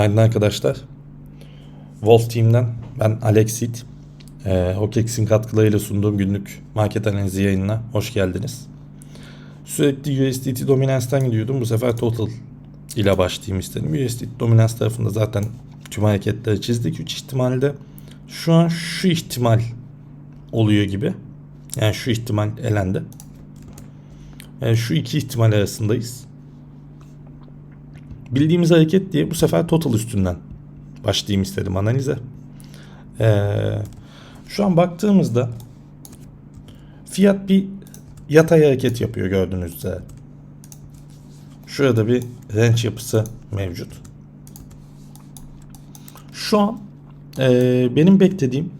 Günaydın arkadaşlar. Wolf Team'den ben Alexit. Ee, Hokex'in katkılarıyla sunduğum günlük market analizi yayınına hoş geldiniz. Sürekli USDT dominanstan gidiyordum. Bu sefer Total ile başlayayım istedim. USDT dominans tarafında zaten tüm hareketleri çizdik. 3 ihtimalde şu an şu ihtimal oluyor gibi. Yani şu ihtimal elendi. Yani şu iki ihtimal arasındayız. Bildiğimiz hareket diye bu sefer total üstünden başlayayım istedim analize. Ee, şu an baktığımızda fiyat bir yatay hareket yapıyor gördüğünüz üzere. Şurada bir range yapısı mevcut. Şu an ee, benim beklediğim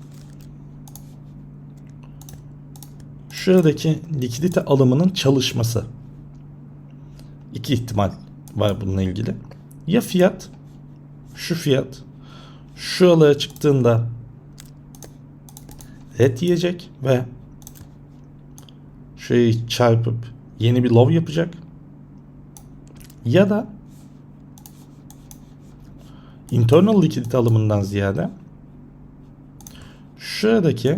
şuradaki likidite alımının çalışması. İki ihtimal var bununla ilgili. Ya fiyat şu fiyat şu alaya çıktığında red yiyecek ve şurayı çarpıp yeni bir low yapacak. Ya da internal likidite alımından ziyade şuradaki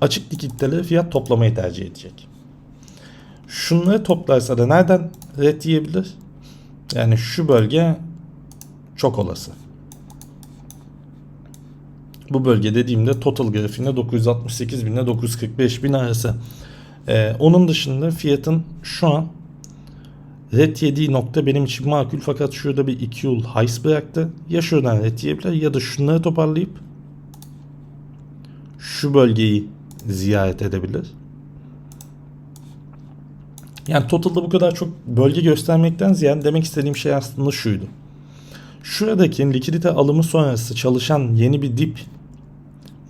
açık likiditeleri fiyat toplamayı tercih edecek. Şunları toplarsa da nereden red yiyebilir? Yani şu bölge çok olası. Bu bölge dediğimde total grafiğinde 968 bin ile 945 bin arası. Ee, onun dışında fiyatın şu an red yediği nokta benim için makul fakat şurada bir 2 yıl highs bıraktı. Ya şuradan red yiyebilir ya da şunları toparlayıp şu bölgeyi ziyaret edebilir. Yani totalda bu kadar çok bölge göstermekten ziyade demek istediğim şey aslında şuydu. Şuradaki likidite alımı sonrası çalışan yeni bir dip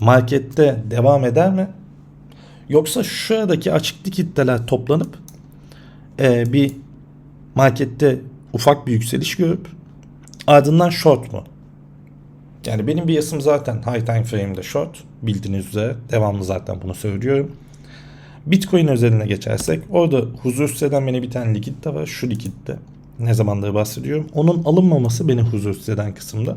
markette devam eder mi? Yoksa şuradaki açık likiditeler toplanıp e, bir markette ufak bir yükseliş görüp ardından short mu? Yani benim bir yasım zaten high time frame'de short bildiğiniz üzere devamlı zaten bunu söylüyorum. Bitcoin özeline geçersek orada huzursuz eden beni bir tane likidite var. Şu likidite. Ne zamandır bahsediyorum. Onun alınmaması beni huzursuz eden kısımda.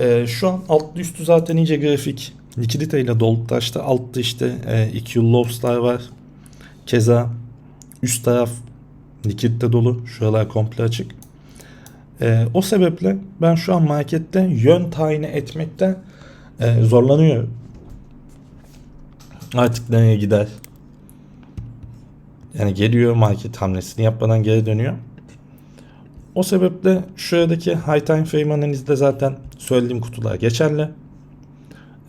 Ee, şu an altlı üstü zaten iyice grafik. Likidite ile dolu taşta. Altta işte e, iki yıl lobslar var. Keza üst taraf likidite dolu. Şuralar komple açık. Ee, o sebeple ben şu an markette yön tayini etmekte e, zorlanıyorum. Artık nereye gider? Yani geliyor market hamlesini yapmadan geri dönüyor. O sebeple şuradaki high time frame analizde zaten söylediğim kutular geçerli.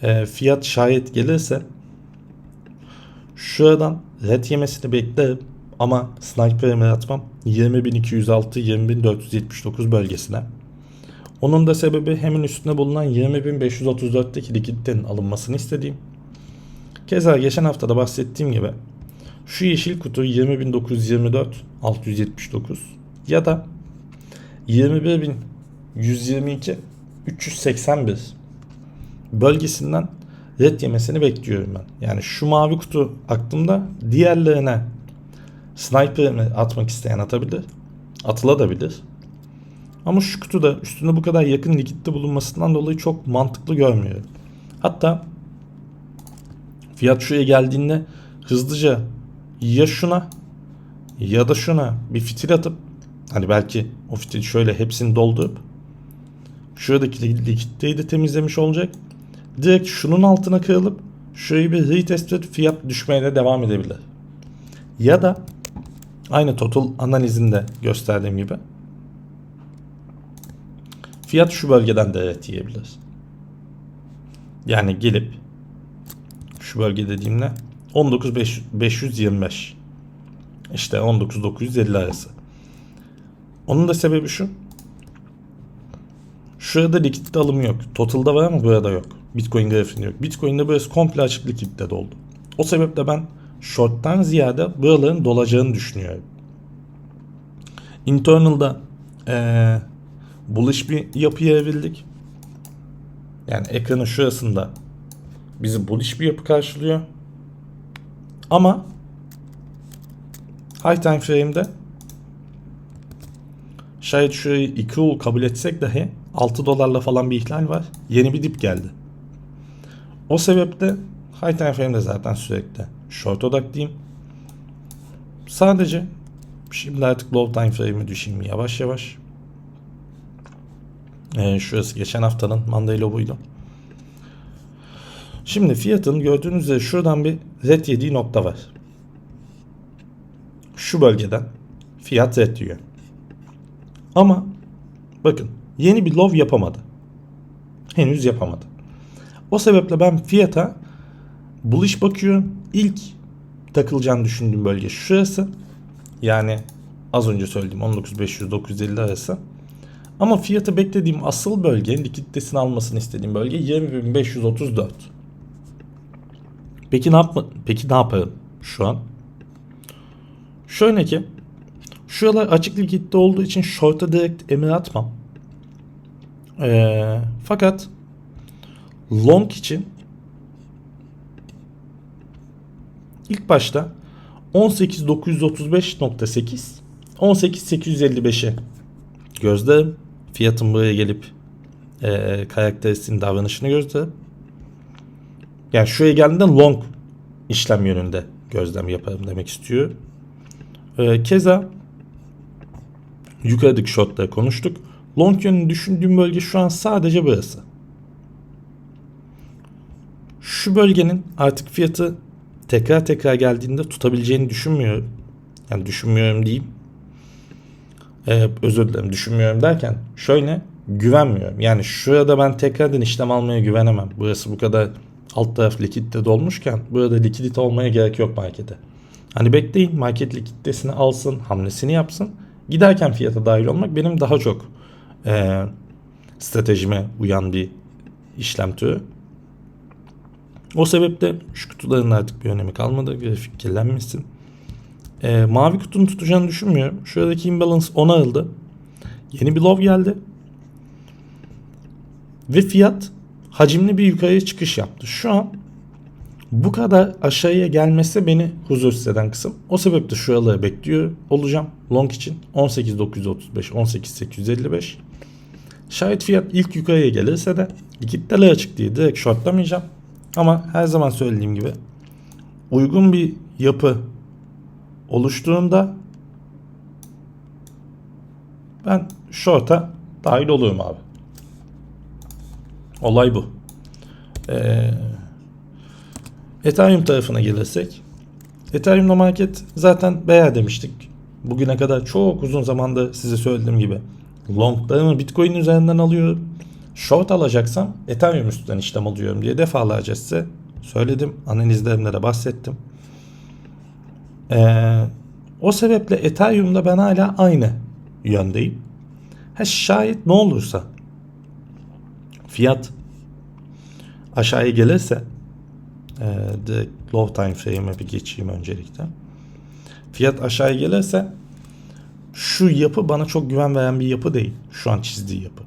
E, fiyat şayet gelirse şuradan red yemesini beklerim ama sniper'ımı atmam 20.206 20.479 bölgesine. Onun da sebebi hemen üstünde bulunan 20.534'teki likiditenin alınmasını istediğim. Keza geçen hafta da bahsettiğim gibi şu yeşil kutu 20.924 679 ya da 21.122 381 bölgesinden red yemesini bekliyorum ben. Yani şu mavi kutu aklımda diğerlerine sniper atmak isteyen atabilir. Atılabilir. Ama şu kutuda üstünde bu kadar yakın likitte bulunmasından dolayı çok mantıklı görmüyorum. Hatta fiyat şuraya geldiğinde hızlıca ya şuna ya da şuna bir fitil atıp hani belki o fitil şöyle hepsini doldurup şuradaki likiditeyi de temizlemiş olacak. Direkt şunun altına kırılıp şurayı bir retest edip fiyat düşmeye de devam edebilir. Ya da aynı total analizinde gösterdiğim gibi fiyat şu bölgeden de evet yiyebilir. Yani gelip şu bölge dediğimde 19.525 işte 19.950 arası. Onun da sebebi şu. Şurada likidite alımı yok. Total'da var ama burada yok. Bitcoin grafiğinde yok. Bitcoin'de burası komple açık likidite doldu. O sebeple ben short'tan ziyade buraların dolacağını düşünüyorum. Internal'da ee, bullish bir yapıya evrildik. Yani ekranın şurasında bizi bullish bir yapı karşılıyor. Ama high time frame'de şayet şurayı 2 ul kabul etsek dahi 6 dolarla falan bir ihlal var. Yeni bir dip geldi. O sebeple high time frame'de zaten sürekli short odaklıyım. Sadece şimdi artık low time frame'i düşeyim yavaş yavaş. Ee, şurası geçen haftanın Monday lobuydu. Şimdi fiyatın gördüğünüz üzere şuradan bir red yediği nokta var. Şu bölgeden fiyat red yiyor. Ama bakın yeni bir low yapamadı. Henüz yapamadı. O sebeple ben fiyata bullish bakıyorum. İlk takılacağını düşündüğüm bölge şurası. Yani az önce söylediğim 19.500-950 arası. Ama fiyatı beklediğim asıl bölge, likiditesini almasını istediğim bölge 20.534. Peki ne yapma Peki ne yaparım şu an? Şöyle ki şuralar açık likitte olduğu için short'a direkt emir atmam. Ee, fakat long için ilk başta 18.935.8 18.855'e gözlerim. Fiyatın buraya gelip e, karakteristiğin davranışını gözlerim. Yani şuraya geldiğinde long işlem yönünde gözlem yaparım demek istiyor. Ee, keza yukarıdaki shotları konuştuk. Long yönünü düşündüğüm bölge şu an sadece burası. Şu bölgenin artık fiyatı tekrar tekrar geldiğinde tutabileceğini düşünmüyorum. Yani düşünmüyorum diyeyim. Ee, özür dilerim düşünmüyorum derken şöyle güvenmiyorum. Yani şurada ben tekrardan işlem almaya güvenemem. Burası bu kadar alt taraf likitte dolmuşken burada likidite olmaya gerek yok markete. Hani bekleyin market likiditesini alsın, hamlesini yapsın. Giderken fiyata dahil olmak benim daha çok e, stratejime uyan bir işlem türü. O sebeple şu kutuların artık bir önemi kalmadı. Grafik kirlenmesin. E, mavi kutunun tutacağını düşünmüyorum. Şuradaki imbalance onarıldı. Yeni bir low geldi. Ve fiyat hacimli bir yukarıya çıkış yaptı. Şu an bu kadar aşağıya gelmesi beni huzursuz eden kısım. O sebeple şuraları bekliyor olacağım. Long için 18.935, 18.855. Şayet fiyat ilk yukarıya gelirse de likiditeler açık diye direkt shortlamayacağım. Ama her zaman söylediğim gibi uygun bir yapı oluştuğunda ben short'a dahil olurum abi. Olay bu. Ee, Ethereum tarafına gelirsek. Ethereum'da market zaten beğer demiştik. Bugüne kadar çok uzun zamanda size söylediğim gibi. Longlarımı Bitcoin üzerinden alıyorum. Short alacaksam Ethereum üstünden işlem alıyorum diye defalarca size söyledim. Analizlerimde de bahsettim. Ee, o sebeple Ethereum'da ben hala aynı yöndeyim. Ha şayet ne olursa fiyat aşağıya gelirse e, direkt low time frame'e bir geçeyim öncelikle. Fiyat aşağıya gelirse şu yapı bana çok güven veren bir yapı değil. Şu an çizdiği yapı.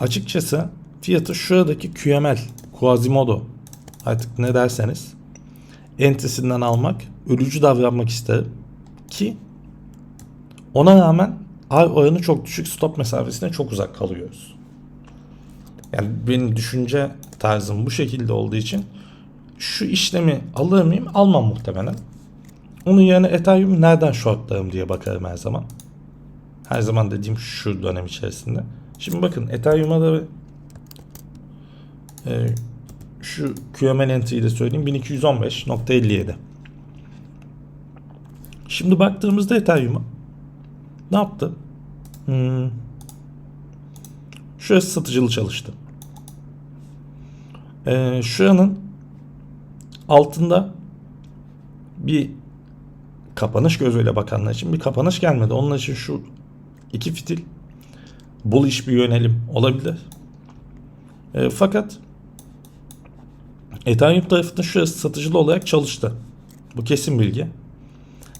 Açıkçası fiyatı şuradaki QML, Quasimodo artık ne derseniz entrisinden almak, ölücü davranmak isterim ki ona rağmen R oranı çok düşük stop mesafesine çok uzak kalıyoruz. Yani benim düşünce tarzım bu şekilde olduğu için şu işlemi alır mıyım? Almam muhtemelen. Onun yerine Ethereum nereden shortlarım diye bakarım her zaman. Her zaman dediğim şu dönem içerisinde. Şimdi bakın Ethereum'a da e, şu QML entry'yi de söyleyeyim 1215.57. Şimdi baktığımızda Ethereum'a ne yaptı? Hmm. Şurası satıcılı çalıştı. Ee, şuranın altında bir kapanış gözüyle bakanlar için bir kapanış gelmedi. Onun için şu iki fitil bullish bir yönelim olabilir. E, fakat Ethereum tarafında şurası satıcılı olarak çalıştı. Bu kesin bilgi.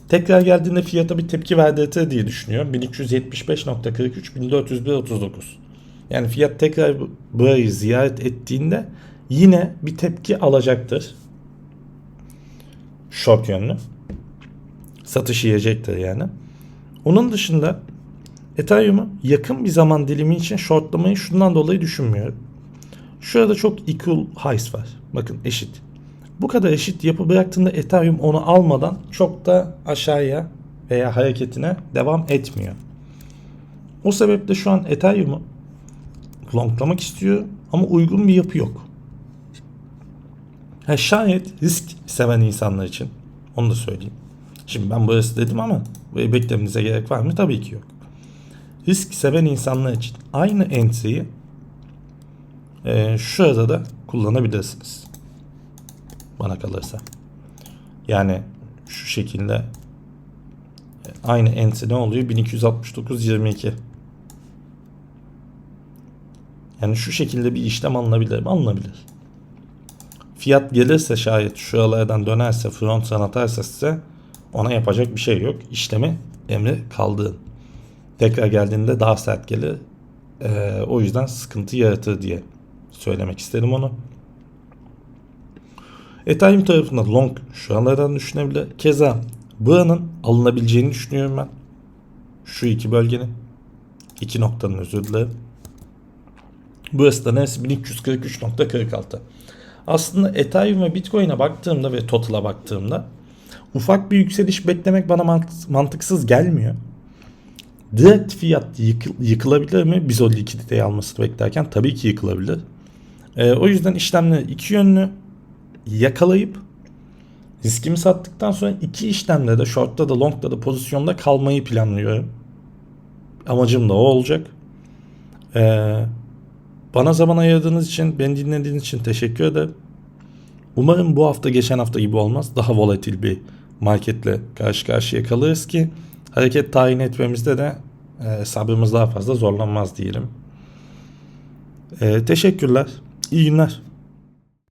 Tekrar geldiğinde fiyata bir tepki verdirtir diye düşünüyorum. 1375.43 1401.39. Yani fiyat tekrar burayı ziyaret ettiğinde yine bir tepki alacaktır. Short yönlü. Satış yiyecektir yani. Onun dışında Ethereum'u yakın bir zaman dilimi için shortlamayı şundan dolayı düşünmüyorum. Şurada çok equal highs var. Bakın eşit. Bu kadar eşit yapı bıraktığında Ethereum onu almadan çok da aşağıya veya hareketine devam etmiyor. O sebeple şu an Ethereum'u longlamak istiyor ama uygun bir yapı yok. Ha, şayet risk seven insanlar için onu da söyleyeyim. Şimdi ben burası dedim ama burayı beklemenize gerek var mı? Tabii ki yok. Risk seven insanlar için aynı entry'yi e, şurada da kullanabilirsiniz. Bana kalırsa. Yani şu şekilde e, aynı entry ne oluyor? 1269.22 yani şu şekilde bir işlem alınabilir mi? Alınabilir. Fiyat gelirse şayet şuralardan dönerse front run atarsa size ona yapacak bir şey yok. İşlemi emri kaldığın. Tekrar geldiğinde daha sert gelir. Ee, o yüzden sıkıntı yaratır diye söylemek isterim onu. Ethereum tarafında long şu anlardan düşünebilir. Keza buranın alınabileceğini düşünüyorum ben. Şu iki bölgenin. iki noktanın özür dilerim. Burası da neresi? 1343.46. Aslında Ethereum ve Bitcoin'e baktığımda ve Total'a baktığımda ufak bir yükseliş beklemek bana mant- mantıksız gelmiyor. Direkt fiyat yıkı- yıkılabilir mi? Biz o likiditeyi almasını beklerken tabii ki yıkılabilir. Ee, o yüzden işlemleri iki yönlü yakalayıp riskimi sattıktan sonra iki işlemde de short'ta da long'da da pozisyonda kalmayı planlıyorum. Amacım da o olacak. Ee, bana zaman ayırdığınız için, beni dinlediğiniz için teşekkür ederim. Umarım bu hafta geçen hafta gibi olmaz. Daha volatil bir marketle karşı karşıya kalırız ki hareket tayin etmemizde de e, sabrımız daha fazla zorlanmaz diyelim. E, teşekkürler. İyi günler.